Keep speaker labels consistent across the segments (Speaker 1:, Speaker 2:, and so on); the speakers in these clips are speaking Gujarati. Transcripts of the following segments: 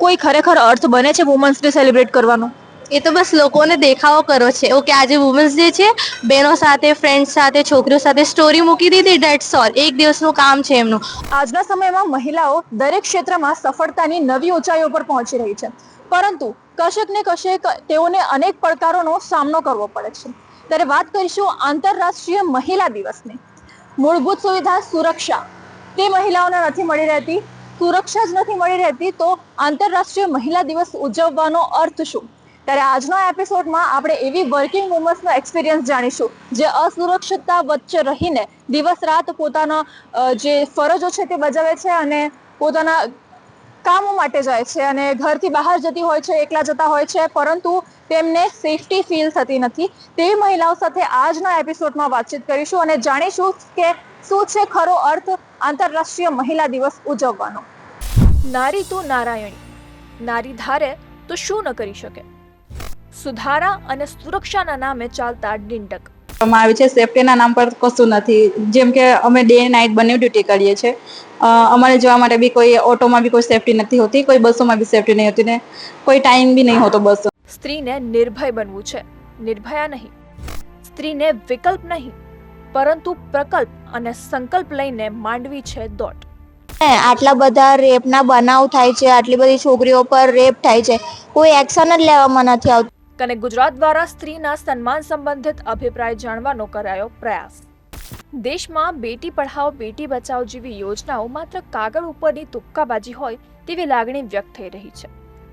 Speaker 1: કોઈ ખરેખર અર્થ બને છે વુમન્સ ડે સેલિબ્રેટ કરવાનો?
Speaker 2: એ તો બસ લોકોને દેખાવો કરો છે. ઓકે આજે વુમન્સ ડે છે. બહેનો સાથે ફ્રેન્ડ્સ સાથે છોકરીઓ સાથે સ્ટોરી મૂકી દીધી ડેટ્સ ઓલ એક દિવસનું કામ છે એમનું.
Speaker 1: આજના સમયમાં મહિલાઓ દરેક ક્ષેત્રમાં સફળતાની નવી ઊંચાઈઓ પર પહોંચી રહી છે. પરંતુ કશેક ને કશેક તેઓને અનેક પડકારોનો સામનો કરવો પડે છે. ત્યારે વાત કરીશું આંતરરાષ્ટ્રીય મહિલા દિવસની. મૂળભૂત સુવિધા સુરક્ષા. તે મહિલાઓને નથી મળી રહેતી. સુરક્ષા જ નથી મળી રહેતી, તો આંતરરાષ્ટ્રીય મહિલા દિવસ ઉજવવાનો અર્થ શું? ત્યારે આજના એપિસોડમાં આપણે એવી વર્કિંગ વુમન્સનો એક્સપિરિયન્સ જાણીશું, જે અસુરક્ષિતતા વચ્ચે રહીને દિવસ રાત પોતાના જે ફરજો છે તે બજાવે છે અને પોતાના કામો માટે જાય છે અને ઘરથી બહાર જતી હોય છે, એકલા જતા હોય છે, પરંતુ તેમને સેફટી ફીલ થતી નથી. તેવી મહિલાઓ સાથે આજના એપિસોડમાં વાતચીત કરીશું અને જાણીશું કે શું છે ખરો અર્થ આંતરરાષ્ટ્રીય મહિલા દિવસ ઉજવવાનો. નારી તો નારાયણી. નારી ધારે તો શું ન કરી શકે? સુધારા અને સુરક્ષાના નામે ચાલતા ડિંડક.
Speaker 3: કરવામાં આવી છે. સેફટીના નામ પર કશું નથી. જેમ કે અમે ડે નાઇટ બંને ડ્યુટી કરીએ છીએ. અમારે જવા માટે બી કોઈ ઓટોમાં બી કોઈ સેફટી નથી હોતી. કોઈ બસોમાં બી સેફટી નહીં હોતી ને કોઈ ટાઈમ બી નહીં હોતો બસ.
Speaker 1: સ્ત્રીને નિર્ભય બનવું છે. નિર્ભયા નહીં. સ્ત્રીને વિકલ્પ નહીં. પરંતુ પ્રકલ્પ અને સંકલ્પ લઈને માંડવી છે દોટ.
Speaker 4: આટલા બધા રેપના બનાવ થાય છે આટલી બધી છોકરીઓ પર રેપ થાય છે કોઈ એક્શન જ લેવામાં નથી આવતું.
Speaker 1: અને ગુજરાત દ્વારા સ્ત્રીના સન્માન સંબંધિત અભિપ્રાય જાણવાનો કરાયો પ્રયાસ. દેશમાં બેટી પઢાઓ બેટી બચાવ જેવી યોજનાઓ માત્ર કાગળ ઉપરની તુક્કાબાજી હોય તેવી લાગણી વ્યક્ત થઈ રહી છે.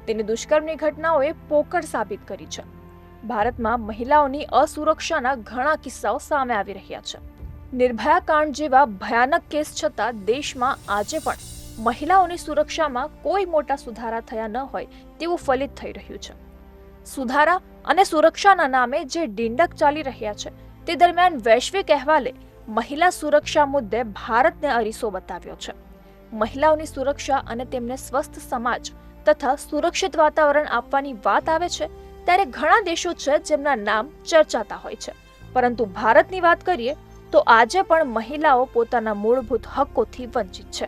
Speaker 1: તેની દુષ્કર્મની ઘટનાઓએ પોકળ સાબિત કરી છે. ભારતમાં મહિલાઓની અસુરક્ષાના ઘણા કિસ્સાઓ સામે આવી રહ્યા છે. નિર્ભયા કાંડ જેવા ભયાનક કેસ છતાં દેશમાં આજે પણ મહિલાઓની સુરક્ષામાં કોઈ મોટા સુધારા થયા ન હોય તેવું ફલિત થઈ રહ્યું છે. સુધારા અને સુરક્ષાના નામે જે ડીંડક ચાલી રહ્યા છે તે દરમિયાન વૈશ્વિક અહેવાલે મહિલા સુરક્ષા મુદ્દે ભારતને અરીસો બતાવ્યો છે. મહિલાઓની સુરક્ષા અને તેમને સ્વસ્થ સમાજ તથા સુરક્ષિત વાતાવરણ આપવાની વાત આવે છે ત્યારે ઘણા દેશો છે જેમના નામ ચર્ચાતા હોય છે. પરંતુ ભારતની વાત કરીએ તો આજે પણ મહિલાઓ પોતાના મૂળભૂત હક્કોથી વંચિત છે.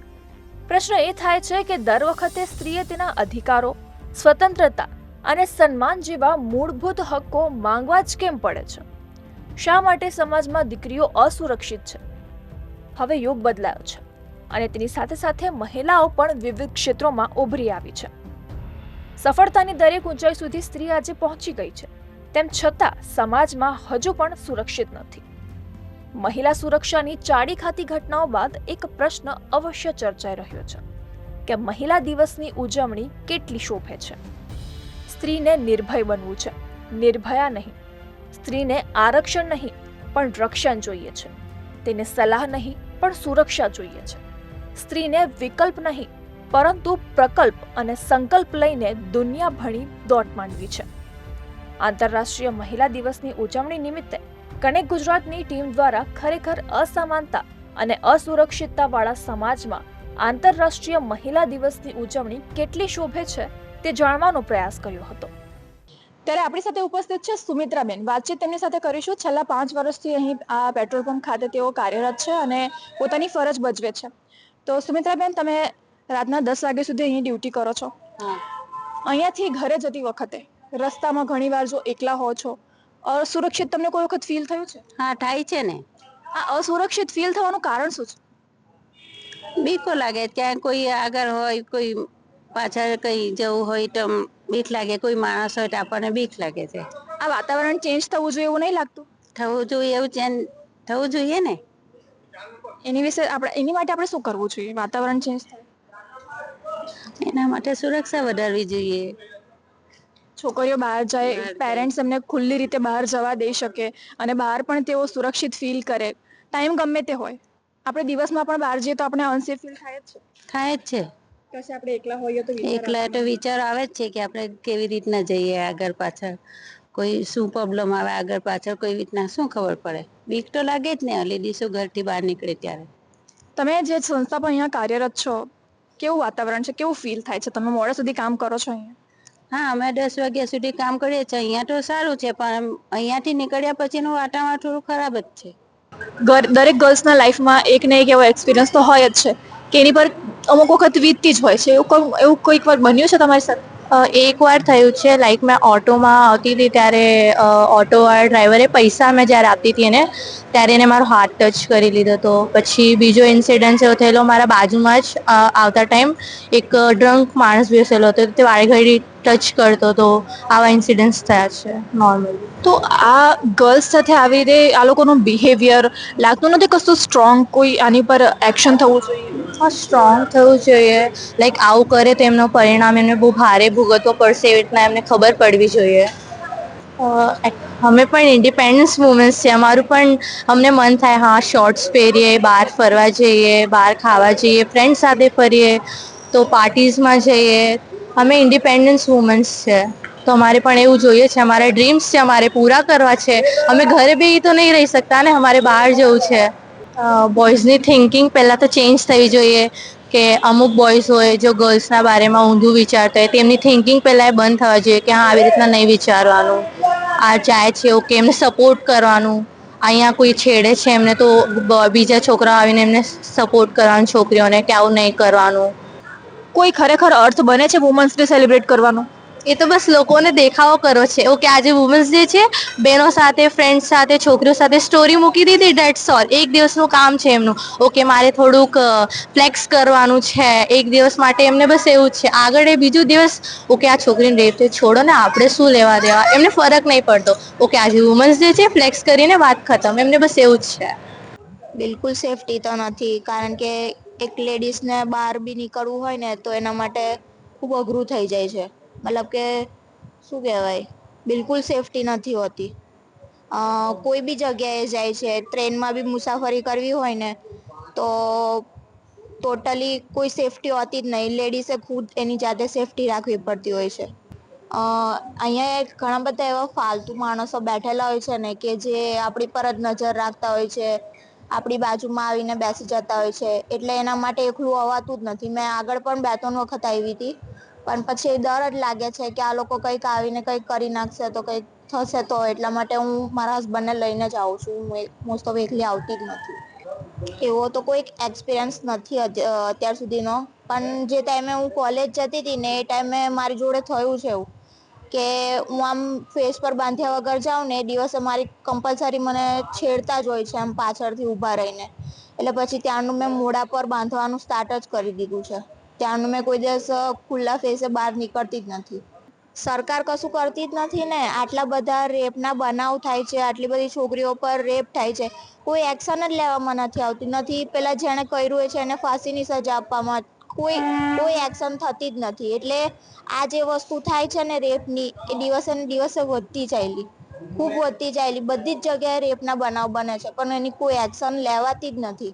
Speaker 1: પ્રશ્ન એ થાય છે કે દર વખતે સ્ત્રીએ તેના અધિકારો, સ્વતંત્રતા અને સન્માન જેવા મૂળભૂત હક્કો માંગવા જ કેમ પડે છે? શા માટે સમાજમાં દીકરીઓ અસુરક્ષિત છે? હવે યુગ બદલાયો છે અને તેની સાથે સાથે મહિલાઓ પણ વિવિધ ક્ષેત્રોમાં ઉભરી આવી છે. સફળતાની દરેક ઊંચાઈ સુધી સ્ત્રી આજે પહોંચી ગઈ છે. તેમ છતાં સમાજમાં હજુ પણ સુરક્ષિત નથી. મહિલા સુરક્ષાની ચાડી ખાતી ઘટનાઓ બાદ એક પ્રશ્ન અવશ્ય ચર્ચાઈ રહ્યો છે કે મહિલા દિવસની ઉજવણી કેટલી શોભે છે. સ્ત્રીને નિર્ભય બનવું છે, નિર્ભયા નહીં. સ્ત્રીને આરક્ષણ નહીં, પણ રક્ષણ જોઈએ છે. તેને સલાહ નહીં, પણ સુરક્ષા જોઈએ છે. સ્ત્રીને વિકલ્પ નહીં પરંતુ પ્રકલ્પ અને સંકલ્પ લઈને દુનિયા ભણી દોટ માંડવી છે. આંતરરાષ્ટ્રીય મહિલા દિવસની ઉજવણી નિમિત્તે કનેક્ટ ગુજરાતની ટીમ દ્વારા ખરેખર અસમાનતા અને અસુરક્ષિતતાવાળા સમાજમાં આંતરરાષ્ટ્રીય મહિલા દિવસની ઉજવણી કેટલી શોભે છે તે જાણવાનો પ્રયાસ કર્યો હતો. ત્યારે આપણી સાથે ઉપસ્થિત છે સુમિત્રાબેન. વાતચીત તેમની સાથે કરીશું. છેલ્લા પાંચ વર્ષથી અહીં આ પેટ્રોલ પંપ ખાતે તેઓ કાર્યરત છે અને પોતાની ફરજ ભજવે છે. તો સુમિત્રાબેન, તમે રાતના દસ વાગ્યા સુધી અહીં ડ્યુટી કરો છો. અહીંયાથી ઘરે જતી વખતે રસ્તામાં ઘણીવાર જો એકલા હો છો અસુરક્ષિત તમને કોઈ વખત ફીલ થયું છે?
Speaker 5: હા થાય છે ને.
Speaker 1: આ અસુરક્ષિત ફીલ થવાનું કારણ શું છે?
Speaker 5: બીકો લાગે ત્યાં કોઈ આગળ હોય કોઈ પાછળ કઈ જવું હોય તો બીક લાગે કોઈ માણસ હોય તો આપણને બીક લાગે છે.
Speaker 1: આ વાતાવરણ ચેન્જ થવું જોઈએ એવું નહીં લાગતું?
Speaker 5: થવું જોઈએ એવું ચેન્જ થવું જોઈએ ને.
Speaker 1: એની વિશે આપણે એની માટે આપણે શું કરવું જોઈએ? વાતાવરણ ચેન્જ થાય.
Speaker 5: એના માટે સુરક્ષા વધારવી જોઈએ.
Speaker 1: છોકરીઓ બહાર જાય પેરેન્ટ્સ એમને ખુલ્લી રીતે બહાર જવા દઈ શકે અને બહાર પણ તેઓ સુરક્ષિત ફીલ કરે. ટાઈમ ગમે તે હોય. આપણે દિવસમાં પણ બહાર જઈએ તો આપણે અનસેફ ફીલ થાય જ છે.
Speaker 5: થાય જ છે.
Speaker 1: કશે આપણે એકલા હોઈએ તો વિચાર
Speaker 5: એકલા તો વિચાર આવે જ છે કે આપણે કેવી રીતના જઈએ આગળ પાછળ. કોઈ શું પ્રોબ્લેમ આવે આગળ પાછળ કોઈ રીતના શું ખબર પડે. બીક તો લાગે જ ને લેડીસો ઘરથી બહાર નીકળે ત્યારે.
Speaker 1: તમે જે સંસ્થા પર અહીંયા કાર્યરત છો કેવું વાતાવરણ છે? કેવું ફીલ થાય છે? તમે મોડા સુધી કામ કરો છો અહીંયા?
Speaker 5: હા અમે દસ વાગ્યા સુધી કામ કરીએ છીએ. અહીંયા તો સારું છે પણ અહીંયાથી નીકળ્યા પછીનું વાતાવરણ થોડું ખરાબ જ છે.
Speaker 1: દરેક ગર્લ્સના લાઈફમાં એક ને એક એવો એક્સપિરિયન્સ તો હોય જ છે. કે એની પર અમુક વખત વીતતી જ હોય છે. એવું એવું કોઈક વાર બન્યું છે તમારી સાથે?
Speaker 2: અ, એક વાર થયું છે લાઈક મેં ઓટોમાં આવતી હતી ત્યારે ઓટોવાળા ડ્રાઈવરે પૈસા મેં જ્યારે આપતી હતી એને ત્યારે એને મારો હાથ ટચ કરી લીધો હતો. પછી બીજો ઇન્સિડન્સ એવો થયેલો મારા બાજુમાં જ આવતા ટાઈમ એક ડ્રંક માણસ બેસેલો હતો તે વાળઘડી ટચ કરતો હતો. આવા ઇન્સિડન્ટ્સ થયા છે નોર્મલી
Speaker 1: તો આ ગર્લ્સ સાથે આવી રીતે આ લોકોનું બિહેવિયર લાગતું નથી? કશું સ્ટ્રોંગ કોઈ આની પર એક્શન થવું જોઈએ?
Speaker 2: હા સ્ટ્રોંગ થવું જોઈએ. લાઈક આવું કરે તો એમનો પરિણામ એમને બહુ ભારે ભોગવવો પડશે એવી રીતના એમને ખબર પડવી જોઈએ. અમે પણ ઇન્ડિપેન્ડન્સ વુમેન્સ છે અમારું પણ અમને મન થાય, હા શોર્ટ્સ પહેરીએ, બહાર ફરવા જઈએ, બહાર ખાવા જઈએ ફ્રેન્ડ સાથે ફરીએ, તો પાર્ટીઝમાં જઈએ. અમે ઇન્ડિપેન્ડન્સ વુમન્સ છે. તો અમારે પણ એવું જોઈએ છે. અમારા ડ્રીમ્સ છે, અમારે પૂરા કરવા છે. અમે ઘરે બી તો નહીં રહી શકતા ને, અમારે બહાર જવું છે. બોયઝની થિંકિંગ પહેલાં તો ચેન્જ થવી જોઈએ કે અમુક બોયઝ હોય જો ગર્લ્સના બારેમાં ઊંધું વિચારતા હોય, તેમની થિંકિંગ પહેલાં બંધ થવા જોઈએ કે હા, આવી રીતના નહીં વિચારવાનું. આ જાય છે, ઓકે, એમને સપોર્ટ કરવાનું. અહીંયા કોઈ છેડે છે એમને તો બીજા છોકરાઓ આવીને એમને સપોર્ટ કરવાનું છોકરીઓને કે આવું નહીં કરવાનું.
Speaker 1: કોઈ ખરેખર અર્થ બને છે વુમન્સ ડે સેલિબ્રેટ કરવાનો?
Speaker 2: એ તો બસ લોકોને દેખાવો કરો છે. ઓકે, આજે વુમન્સ ડે છે. બહેનો સાથે ફ્રેન્ડ્સ સાથે, છોકરીઓ સાથે સ્ટોરી મૂકી દીધી ડેટ્સ ઓલ એક દિવસનું કામ છે એમનું. ઓકે, મારે થોડુંક ફ્લેક્સ કરવાનું છે. એક દિવસ માટે એમને બસ એવું જ છે. આગળ એ બીજું દિવસ, ઓકે, આ છોકરીને રેપ છે છોડો ને, આપણે શું લેવા દેવા? એમને ફરક નહીં પડતો. ઓકે, આજે વુમન્સ ડે છે ફ્લેક્સ કરીને વાત ખતમ. એમને બસ એવું જ છે.
Speaker 4: બિલકુલ સેફટી તો નથી. કારણ કે એક લેડીઝને બહાર બી નીકળવું હોય ને, તો એના માટે ખૂબ અઘરું થઈ જાય છે. મતલબ કે શું કહેવાય? બિલકુલ સેફટી નથી હોતી. કોઈ બી જગ્યાએ જાય છે, ટ્રેનમાં બી મુસાફરી કરવી હોય ને, તો ટોટલી કોઈ સેફટી હોતી જ નહીં. લેડીઝે ખુદ એની જાતે સેફટી રાખવી પડતી હોય છે. અહીંયા ઘણા બધા એવા ફાલતુ માણસો બેઠેલા હોય છે ને, કે જે આપણી પર જ નજર રાખતા હોય છે, આપણી બાજુમાં આવીને બેસી જતા હોય છે. એટલે એના માટે એકલું અવાતું જ નથી. મેં આગળ પણ બે ત્રણ વખત આવી હતી. પણ પછી ડર જ લાગે છે કે આ લોકો કંઈક આવીને કંઈક કરી નાખશે તો કંઈક થશે તો એટલા માટે હું મારા હસબન્ડને લઈને જ આવું છું. હું મોસ્ટ ઓફ એકલી આવતી જ નથી. એવો તો કોઈ એક્સપિરિયન્સ નથી અત્યાર સુધીનો. પણ જે ટાઈમે હું કોલેજ જતી હતી ને એ ટાઈમે મારી જોડે થયું છે એવું. કે હું આમ ફેસ પર બાંધ્યા વગર જાઉં ને એ દિવસે મારી કમ્પલસરી મને છેડતા જ હોય છે આમ પાછળથી ઊભા રહીને. એટલે પછી ત્યાંનું મેં મોઢા પર બાંધવાનું સ્ટાર્ટ જ કરી દીધું છે. ત્યારનું મેં કોઈ દિવસ ખુલ્લા ફેસે બહાર નીકળતી જ નથી. સરકાર કશું કરતી જ નથી ને. આટલા બધા રેપના બનાવ થાય છે, આટલી બધી છોકરીઓ પર રેપ થાય છે. કોઈ એક્શન જ લેવામાં નથી આવતી. નથી પેલા જેણે કર્યું હોય છે એને ફાંસીની સજા આપવામાં કોઈ કોઈ એક્શન થતી જ નથી. એટલે આ જે વસ્તુ થાય છે ને રેપની, એ દિવસે ને દિવસે વધતી જાયેલી. ખૂબ વધતી જાયેલી. બધી જ જગ્યાએ રેપના બનાવ બને છે. પણ એની કોઈ એક્શન લેવાતી જ નથી.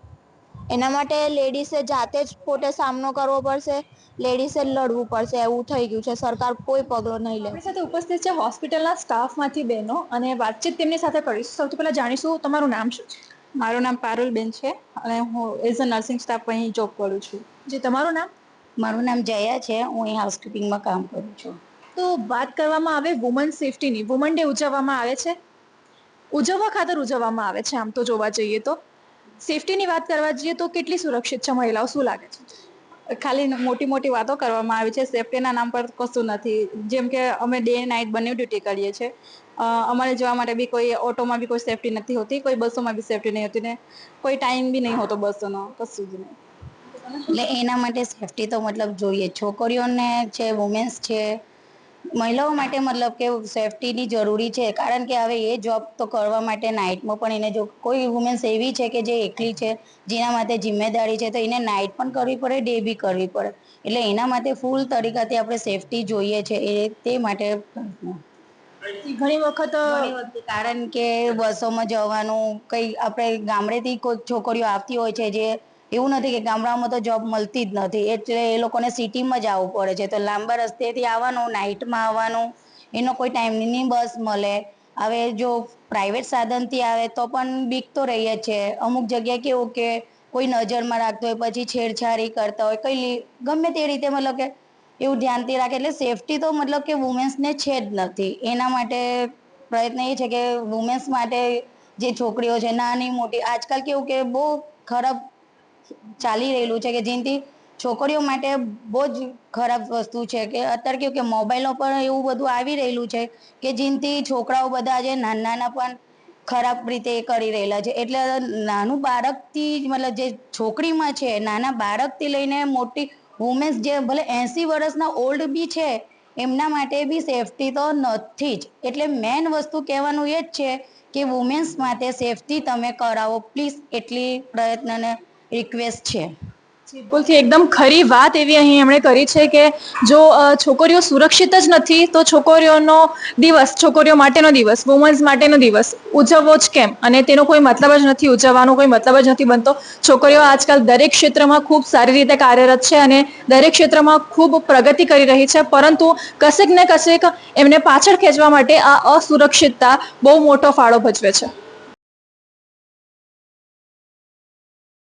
Speaker 4: એના માટે લેડીઝે જાતે જ પોતે સામનો કરવો પડશે લેડીઝે લડવું પડશે એવું થઈ ગયું છે. સરકાર કોઈ પગલો નહીં લે.
Speaker 1: આપણી સાથે ઉપસ્થિત છે હોસ્પિટલના સ્ટાફમાંથી બહેનો અને વાતચીત તેમની સાથે કરીશું. સૌથી પહેલા જાણીશું તમારું નામ શું છે?
Speaker 3: મારું નામ પારુલબેન છે અને હું એઝ અ નર્સિંગ સ્ટાફ અહીં જોબ કરું છું.
Speaker 1: જે તમારું નામ?
Speaker 5: મારું નામ જયા છે. હું અહીં હાઉસકીપિંગમાં કામ કરું છું.
Speaker 1: તો વાત કરવામાં આવે વુમન સેફટીની. વુમન ડે ઉજવવામાં આવે છે? ઉજવવા ખાતર ઉજવવામાં આવે છે આમ તો જોવા જઈએ તો. સેફટીની વાત કરવા જઈએ તો કેટલી સુરક્ષિત છે મહિલાઓ? શું લાગે છે?
Speaker 3: ખાલી મોટી મોટી વાતો કરવામાં આવી છે. સેફટીના નામ પર કશું નથી. જેમ કે અમે ડે નાઇટ બંને ડ્યુટી કરીએ છીએ. અમારે જવા માટે બી કોઈ ઓટોમાં બી કોઈ સેફટી નથી હોતી. કોઈ બસોમાં બી સેફટી નહીં હોતી ને કોઈ ટાઈમ બી નહીં હોતો બસોનો. કશું જ નહીં.
Speaker 5: એટલે એના માટે સેફટી તો મતલબ જોઈએ. છોકરીઓને છે વુમેન્સ છે મહિલાઓ માટે મતલબ કે સેફટીની જરૂરી છે. કારણ કે હવે એ જોબ તો કરવા માટે નાઇટમાં પણ એને જો કોઈ વુમેન્સ એવી છે કે જે એકલી છે જેના માટે જિમ્મેદારી છે તો એને નાઇટ પણ કરવી પડે ડે બી કરવી પડે. એટલે એના માટે ફૂલ તરીકાથી આપણે સેફટી જોઈએ છે એ તે માટે
Speaker 1: ઘણી વખત
Speaker 5: કારણ કે બસોમાં જવાનું કઈ આપણે ગામડેથી કોઈ છોકરીઓ આવતી હોય છે જે એવું નથી કે ગામડામાં તો જોબ મળતી જ નથી. એટલે એ લોકોને સિટીમાં જ આવવું પડે છે. તો લાંબા રસ્તેથી આવવાનું નાઇટમાં આવવાનું, એનો કોઈ ટાઈમ નહીં બસ મળે. હવે જો પ્રાઇવેટ સાધનથી આવે તો પણ બીક તો રહીએ છે. અમુક જગ્યાએ કેવું કે કોઈ નજરમાં રાખતો હોય, પછી છેડછાડી કરતા હોય, કઈ ગમે તે રીતે મતલબ કે એવું ધ્યાનથી રાખે. એટલે સેફટી તો મતલબ કે વુમેન્સને છે જ નથી. એના માટે પ્રયત્ન એ છે કે વુમેન્સ માટે જે છોકરીઓ છે, નાની, મોટી, આજકાલ કેવું કે બહુ ખરાબ ચાલી રહેલું છે કે જેનાથી છોકરીઓ માટે બહુ જ ખરાબ વસ્તુ છે કે અત્યારે કેવું કે મોબાઈલો પણ એવું બધું આવી રહેલું છે કે જેનથી છોકરાઓ બધા આજે નાના નાના પણ ખરાબ રીતે કરી રહેલા છે. એટલે નાનું બાળકથી જ મતલબ જે છોકરીમાં છે, નાના બાળકથી લઈને મોટી વુમેન્સ જે ભલે એંસી વર્ષના ઓલ્ડ બી છે, એમના માટે બી સેફટી તો નથી જ. એટલે મેઇન વસ્તુ કહેવાનું એ જ છે કે વુમેન્સ માટે સેફટી તમે કરાવો. પ્લીઝ એટલી પ્રયત્નને રિક્વેસ્ટ છે.
Speaker 6: બિલકુલથી એકદમ ખરી વાત એવી અહીં એમણે કરી છે કે જો છોકરીઓ સુરક્ષિત જ નથી, તો છોકરીઓનો દિવસ, છોકરીઓ માટેનો દિવસ વુમન્સ માટેનો દિવસ ઉજવવો જ કેમ? અને તેનો કોઈ મતલબ જ નથી, ઉજવવાનો કોઈ મતલબ જ નથી બનતો. છોકરીઓ આજકાલ દરેક ક્ષેત્રમાં ખૂબ સારી રીતે કાર્યરત છે અને દરેક ક્ષેત્રમાં ખૂબ પ્રગતિ કરી રહી છે, પરંતુ કશેક ને કશેક એમને પાછળ ખેંચવા માટે આ અસુરક્ષિતતા બહુ મોટો ફાળો ભજવે છે.